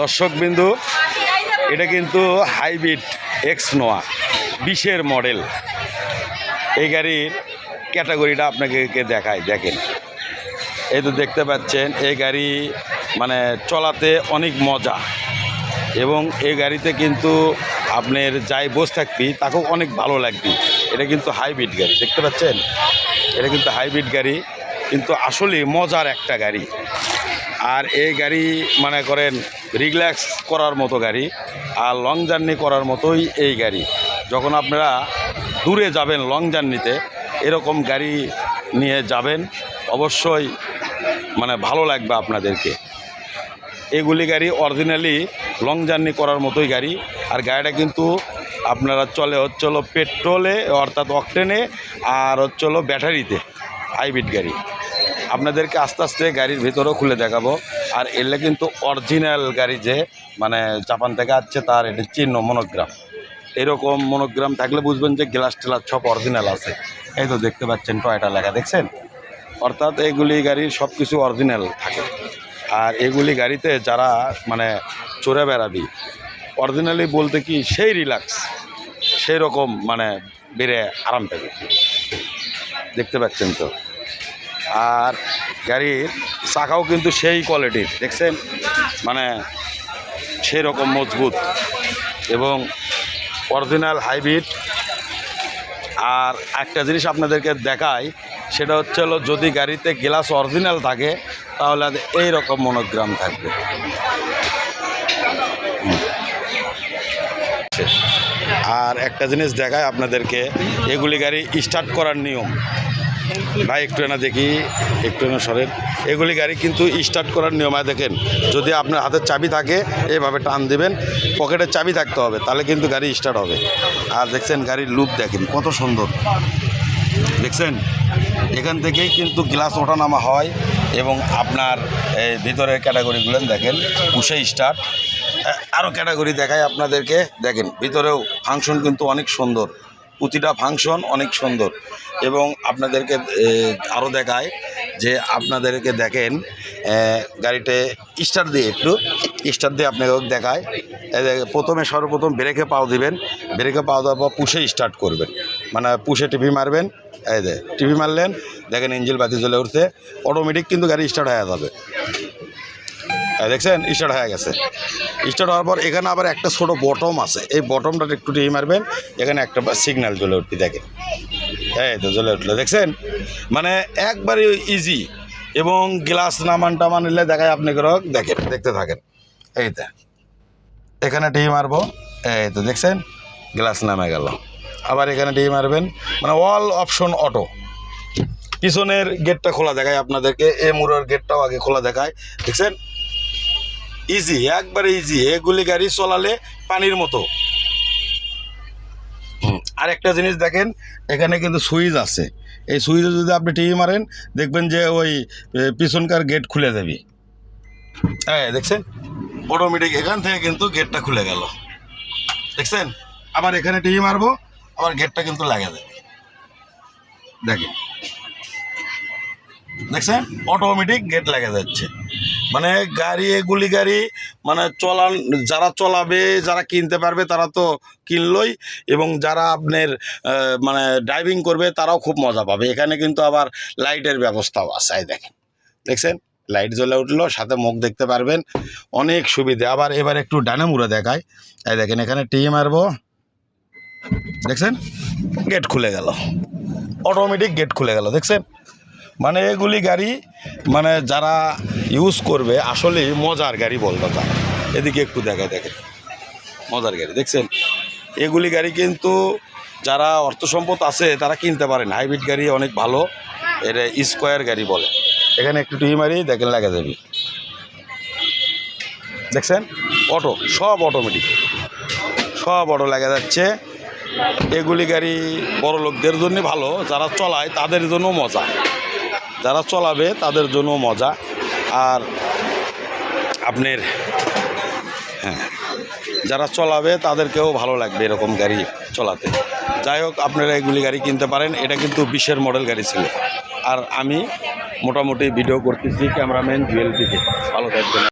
দর্শকবিন্দু এটা কিন্তু hybrid x নোয়া বিশের মডেল। এই গাড়ির ক্যাটাগরিটা আপনাকে দেখায় দেখেন। এই তো দেখতে পাচ্ছেন, এই গাড়ি মানে চলাতে অনেক মজা। এবং এই গাড়িতে কিন্তু আপনার যাই বসে থাকবি, তাকেও অনেক ভালো লাগবে। এটা কিন্তু হাইব্রিড গাড়ি, দেখতে পাচ্ছেন? এটা কিন্তু হাইব্রিড গাড়ি, কিন্তু আসলে মজার একটা গাড়ি। আর এই গাড়ি মনে করেন রিল্যাক্স করার মতো গাড়ি আর লং জার্নি করার মতোই এই গাড়ি। যখন আপনারা দূরে যাবেন লং জার্নিতে, এরকম গাড়ি নিয়ে যাবেন, অবশ্যই মানে ভালো লাগবে আপনাদেরকে। এগুলি গাড়ি অরিজিনালি লং জার্নি করার মতোই গাড়ি। আর গাড়িটা কিন্তু আপনারা চলে হচ্ছিল পেট্রোলে, অর্থাৎ অকটেনে, আর হচ্ছে হলো ব্যাটারিতে, হাইব্রিড গাড়ি। আপনাদেরকে আস্তে আস্তে গাড়ির ভিতরেও খুলে দেখাবো। আর এলে কিন্তু অরিজিনাল গাড়ি যে মানে জাপান থেকে আসছে তার, এটি চিহ্ন মনোগ্রাম। এরকম মনোগ্রাম থাকলে বুঝবেন যে গ্লাস টেলার সব অরিজিনাল আছে। এই তো দেখতে পাচ্ছেন টয়টা লেখা, দেখছেন? অর্থাৎ এগুলি গাড়ির সব কিছু অরিজিনাল থাকে। আর এগুলি গাড়িতে যারা মানে চড়ে বেড়াবি, অরিজিনালি বলতে কি সেই রিল্যাক্স, সেই রকম মানে বেড়ে আরাম পাবে। দেখতে পাচ্ছেন তো? আর গাড়ির চাকাও কিন্তু সেই কোয়ালিটির দেখছেন? মানে সেই রকম মজবুত। এবং অরিজিনাল হাইব্রিড আর একটা জিনিস আপনাদেরকে দেখাই, সেটা হচ্ছে হলো যদি গাড়িতে গ্লাস অরিজিনাল থাকে, তাহলে এই রকম মনোগ্রাম থাকবে। আর একটা জিনিস দেখায় আপনাদেরকে, এগুলি গাড়ি স্টার্ট করার নিয়ম। ভাই, একটু না দেখি, একটু না সরেন। এগুলি গাড়ি কিন্তু স্টার্ট করার নিয়ম হয় দেখেন, যদি আপনার হাতের চাবি থাকে, এভাবে টান দিবেন পকেটের চাবি থাকতে হবে, তাহলে কিন্তু গাড়ি স্টার্ট হবে। আর দেখছেন গাড়ির লুপ দেখেন, কত সুন্দর। দেখছেন, এখান থেকেই কিন্তু গ্লাস ওঠানামা হয়, এবং আপনার এই ভিতরের ক্যাটাগরিগুলো দেখেন, পুষে স্টার্ট আরও ক্যাটাগরি দেখায় আপনাদেরকে, দেখেন, ভিতরেও ফাংশন কিন্তু অনেক সুন্দর। প্রতিটা ফাংশন অনেক সুন্দর। এবং আপনাদেরকে আরও দেখায় যে আপনাদেরকে দেখেন গাড়িতে স্টার দিয়ে একটু, স্টার দিয়ে আপনাকে দেখায় প্রথমে সর্বপ্রথম ব্রেকে পাও দিবেন। ব্রেকে পাও দেওয়ার পর পুষে স্টার্ট করবেন। মানে পুষে টিভি মারবেন। এই দে টিভি মারলেন, দেখেন ইঞ্জিল বাতি জ্বলে উঠছে। অটোমেটিক কিন্তু গাড়ি স্টার্ট হয়ে যাবে। দেখছেন স্টার্ট হয়ে গেছে। স্টার্ট হওয়ার পর এখানে আবার একটা ছোটো বটম আছে। এই বটমটা একটু টিভি মারবেন, এখানে একটা সিগন্যাল জ্বলে উঠবে, দেখেন। এই তো জ্বলে উঠল, দেখছেন? মানে একবারে ইজি এবং গ্লাস নামান টামান নিলে দেখায় আপনি রক দেখেন, দেখতে থাকেন। এই তো। এখানে টিভি মারবো, এই তো, দেখছেন? গ্লাস নামে গেল। আবার এখানে টিভি মারবেন মানে অল অপশন অটো পিছনের গেটটা খোলা দেখায় আপনাদেরকে এ মুড়োর গেটটাও আগে খোলা দেখায়, দেখছেন? ইজি একবারে ইজি এগুলি গাড়ি চলালে পানির মতো। আর একটা জিনিস দেখেন, এখানে কিন্তু সুইচ আছে। এই সুইচে যদি আপনি টিভি মারেন, দেখবেন যে ওই পিছনকার গেট খুলে দেবে হ্যাঁ দেখছেন অটোমেটিক এখান থেকে কিন্তু গেটটা খুলে গেল। দেখছেন? আবার এখানে টিভি মারবো, আবার গেটটা কিন্তু লাগিয়ে দেবে। দেখেন। দেখছেন? অটোমেটিক গেট লেগে যাচ্ছে। মানে গাড়ি এগুলি গাড়ি মানে চলান, যারা চলাবে, যারা কিনতে পারবে, তারা তো কিনলই এবং যারা আপনার মানে ড্রাইভিং করবে, তারাও খুব মজা পাবে। এখানে কিন্তু আবার লাইটের ব্যবস্থাও আছে দেখেন। দেখছেন? লাইট জ্বলে উঠল, সাথে মুখ দেখতে পারবেন। অনেক সুবিধে। আবার এবার একটু ডানে মুড়ে দেখায় এই দেখেন, এখানে টি মারবো। দেখছেন? গেট খুলে গেল। অটোমেটিক গেট খুলে গেল। দেখছেন? মানে এগুলি গাড়ি মানে যারা ইউজ করবে, আসলে মজার গাড়ি বলতে চায় এদিকে একটু দেখায় দেখে মজার গাড়ি, দেখছেন? এগুলি গাড়ি কিন্তু যারা অর্থ সম্পদ আছে, তারা কিনতে পারেন হাইব্রিড গাড়ি অনেক ভালো, এটা স্কোয়ার গাড়ি বলে। এখানে একটু টিভি মারি, দেখেন লাগা যাবে। দেখছেন? অটো, সব অটোমেটিক সব অটো লাগা যাচ্ছে। এগুলি গাড়ি বড় লোকদের জন্য ভালো, যারা চলায় তাদের জন্য মজা। যারা চলাবে তাদের জন্য মজা। আর আপনার হ্যাঁ যারা চলাবে তাদেরকেও ভালো লাগবে এরকম গাড়ি চলাতে। যাই হোক, আপনারা এগুলি গাড়ি কিনতে পারেন। এটা কিন্তু বিশের মডেল গাড়ি ছিল। আর আমি মোটামুটি ভিডিও করতেছি ক্যামেরাম্যান জুয়েল থেকে ভালো থাকবেন।